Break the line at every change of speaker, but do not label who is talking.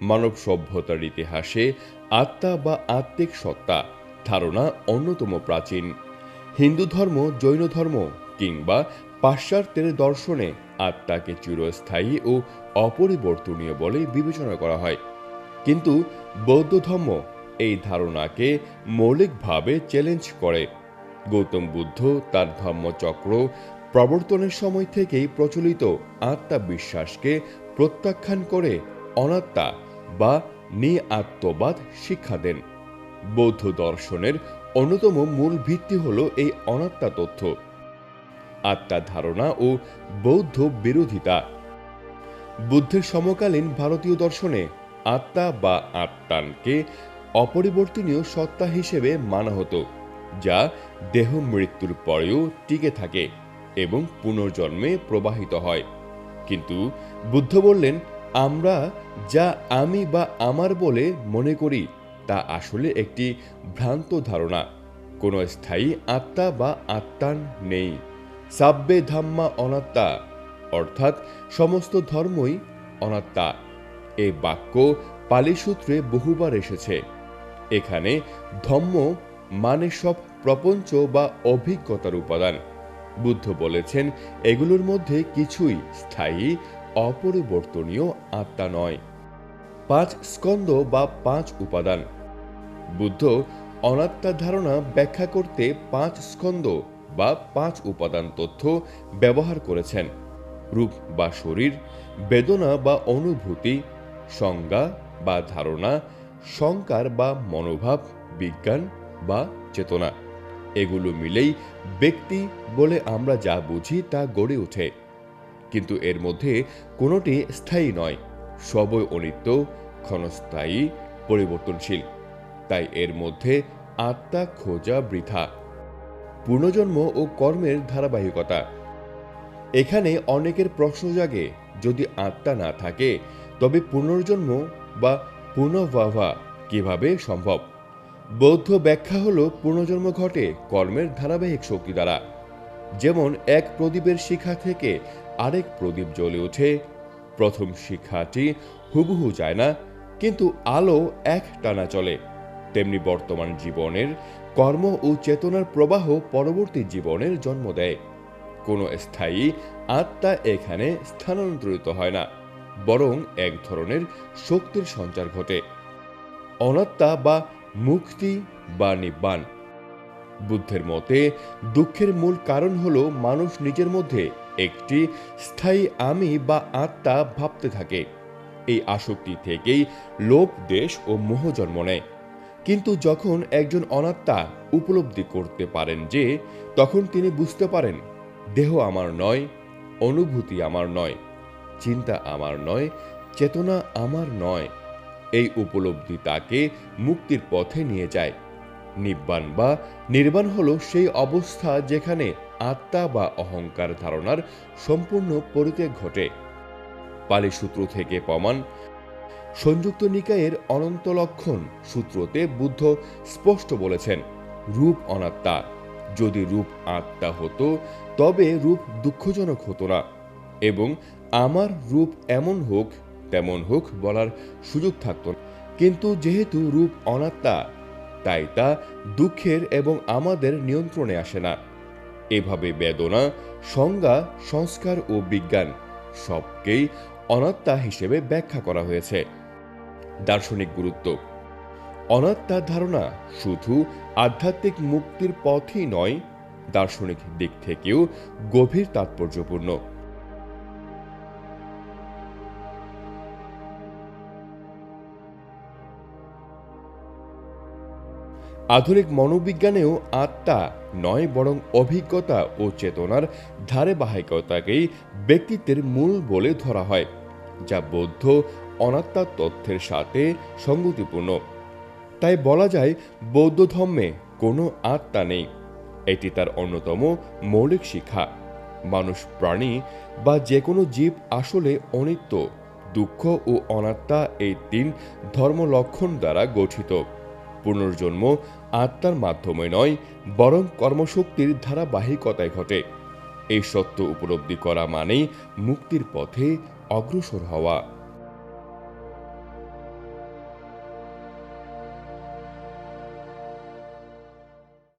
মানব সভ্যতার ইতিহাসে আত্মা বা আত্মিক সত্তা ধারণা অন্যতম প্রাচীন। হিন্দু ধর্ম, জৈন ধর্ম কিংবা পাশ্চাত্যের দর্শনে আত্মাকে চিরস্থায়ী ও অপরিবর্তনীয় বলে বিবেচনা করা হয়। কিন্তু বৌদ্ধ ধর্ম এই ধারণাকে মৌলিকভাবে চ্যালেঞ্জ করে। গৌতম বুদ্ধ তার ধর্মচক্র প্রবর্তনের সময় থেকেই প্রচলিত আত্মা বিশ্বাসকে প্রত্যাখ্যান করে অনাত্মা বা নি আত্মবাদ শিক্ষা দেন। বৌদ্ধ দর্শনের অন্যতম মূল ভিত্তি হল এই অনাত্মা তথ্য, আত্মা ধারণা ও বৌদ্ধ বিরোধিতা। বুদ্ধের সমকালীন ভারতীয় দর্শনে আত্মা বা আত্মানকে অপরিবর্তনীয় সত্তা হিসেবে মানা হতো, যা দেহ মৃত্যুর পরেও টিকে থাকে এবং পুনর্জন্মে প্রবাহিত হয়। কিন্তু বুদ্ধ বললেন আমরা যা আমি বা আমার বলে মনে করি, তা আসলে একটি ভ্রান্ত ধারণা। কোনো স্থায়ী আত্মা বা আত্মান নেই। সাব্বে ধাম্মা অনাত্মা, অর্থাৎ সমস্ত ধর্মই অনাত্মা। এই বাক্য পালি সূত্রে বহুবার এসেছে। এখানে ধম্ম মানে সব প্রপঞ্চ বা অভিজ্ঞতার উপাদান। বুদ্ধ বলেছেন, এগুলোর মধ্যে কিছুই স্থায়ী অপরিবর্তনীয় আত্মা নয়। পাঁচ স্কন্দ বা পাঁচ উপাদান। বুদ্ধ অনাত্মার ধারণা ব্যাখ্যা করতে পাঁচ স্কন্দ বা পাঁচ উপাদান তথ্য ব্যবহার করেছেন। রূপ বা শরীর, বেদনা বা অনুভূতি, সংজ্ঞা বা ধারণা, সংকার বা মনোভাব, বিজ্ঞান বা চেতনা। এগুলো মিলেই ব্যক্তি বলে আমরা যা বুঝি তা গড়ে ওঠে। কিন্তু এর মধ্যে কোনোটি স্থায়ী নয়। সবই অনিত্য, ক্ষণস্থায়ী, পরিবর্তনশীল। তাই এর মধ্যে আত্মা খোঁজা বৃথা। পুনর্জন্ম ও কর্মের ধারাবাহিকতা। এখানে অনেকের প্রশ্ন জাগে, যদি আত্মা না থাকে, তবে পুনর্জন্ম বা পুনর্ভাবা কীভাবে সম্ভব? বৌদ্ধ ব্যাখ্যা হল পুনর্জন্ম ঘটে কর্মের ধারাবাহিক শক্তি দ্বারা। যেমন এক প্রদীপের শিখা থেকে আরেক প্রদীপ জ্বলে ওঠে। প্রথম শিখাটি হুবহু যায় না, কিন্তু আলো এক টানা চলে। তেমনি বর্তমান জীবনের কর্ম ও চেতনার প্রবাহ পরবর্তী জীবনের জন্ম দেয়। কোনো স্থায়ী আত্মা এখানে স্থানান্তরিত হয় না, বরং এক ধরনের শক্তির সঞ্চার ঘটে। অনাত্মা বা মুক্তি বা নিব্বাণ বুদ্ধের মতে, দুঃখের মূল কারণ হল মানুষ নিজের মধ্যে একটি স্থায়ী আমি বা আত্মা ভাবতে থাকে। এই আসক্তি থেকেই লোভ, দেশ ও মোহ জন্ম নেয়। কিন্তু যখন একজন অনাত্মা উপলব্ধি করতে পারেন যে, তখন তিনি বুঝতে পারেন, দেহ আমার নয়, অনুভূতি আমার নয়, চিন্তা আমার নয়, চেতনা আমার নয়। এই উপলব্ধি তাকে মুক্তির পথে নিয়ে যায়। নিব্বাণ বা নির্বাণ হল সেই অবস্থা যেখানে আত্মা বা অহংকার ধারণার সম্পূর্ণ পরিত্যাগ ঘটে। পালি সূত্র থেকে প্রমাণ, সংযুক্ত নিকায়ের অনন্ত লক্ষণ সূত্রতে বুদ্ধ স্পষ্ট বলেছেন, রূপ অনাত্মা। যদি রূপ আত্মা হতো, তবে রূপ দুঃখজনক হতো না। এবং আমার রূপ এমন হোক, তেমন হোক বলার সুযোগ থাকত। কিন্তু যেহেতু রূপ অনাত্মা তাই তা দুঃখের এবং আমাদের নিয়ন্ত্রণে আসে না। এভাবে বেদনা, সংজ্ঞা, সংস্কার ও বিজ্ঞান সবকেই অনাত্মা হিসেবে ব্যাখ্যা করা হয়েছে। দার্শনিক গুরুত্ব। অনাত্মার ধারণা শুধু আধ্যাত্মিক মুক্তির পথই নয়, দার্শনিক দিক থেকেও গভীর তাৎপর্যপূর্ণ। আধুনিক মনোবিজ্ঞানেও আত্মা নয়, বরং অভিজ্ঞতা ও চেতনার ধারাবাহিকতাকেই ব্যক্তিত্বের মূল বলে ধরা হয়, যা বৌদ্ধ অনাত্মার তথ্যের সাথে সঙ্গতিপূর্ণ। তাই বলা যায়, বৌদ্ধ ধর্মে কোনো আত্মা নেই। এটি তার অন্যতম মৌলিক শিক্ষা। মানুষ, প্রাণী বা যে কোনো জীব আসলে অনিত্য, দুঃখ ও অনাত্মা এই তিন ধর্ম লক্ষণ দ্বারা গঠিত। পুনর্জন্ম আত্মার মাধ্যমে নয়, বরং কর্মশক্তির ধারাবাহিকতায় ঘটে। এই সত্য উপলব্ধি করা মানেই মুক্তির পথে অগ্রসর হওয়া।